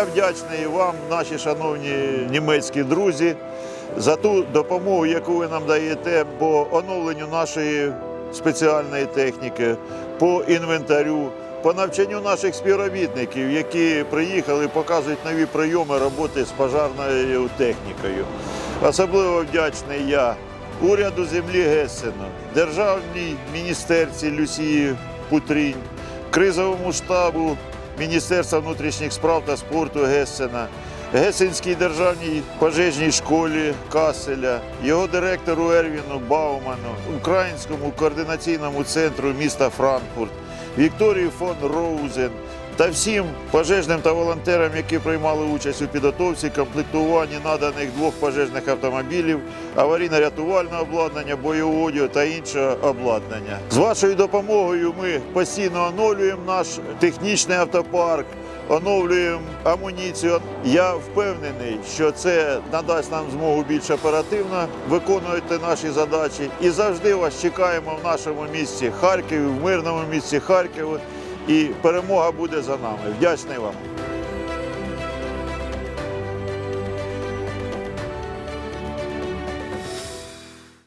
Я вдячний вам, наші шановні німецькі друзі, за ту допомогу, яку ви нам даєте по оновленню нашої спеціальної техніки, по інвентарю, по навчанню наших співробітників, які приїхали, показують нові прийоми роботи з пожарною технікою. Особливо вдячний я уряду землі Гессена, державній міністерці Люсії Путрінь, кризовому штабу Міністерства внутрішніх справ та спорту Гессена, Гесенській державній пожежній школі Каселя, його директору Ервіну Бауману, Українському координаційному центру міста Франкфурт, Вікторії фон Роузен та всім пожежним та волонтерам, які приймали участь у підготовці, комплектуванні наданих двох пожежних автомобілів, аварійно-рятувального обладнання, одягу та іншого обладнання. З вашою допомогою ми постійно оновлюємо наш технічний автопарк. Оновлюємо амуніцію. Я впевнений, що це надасть нам змогу більш оперативно виконувати наші задачі. І завжди вас чекаємо в нашому місті Харкові, в мирному місті Харкові. І перемога буде за нами. Вдячний вам.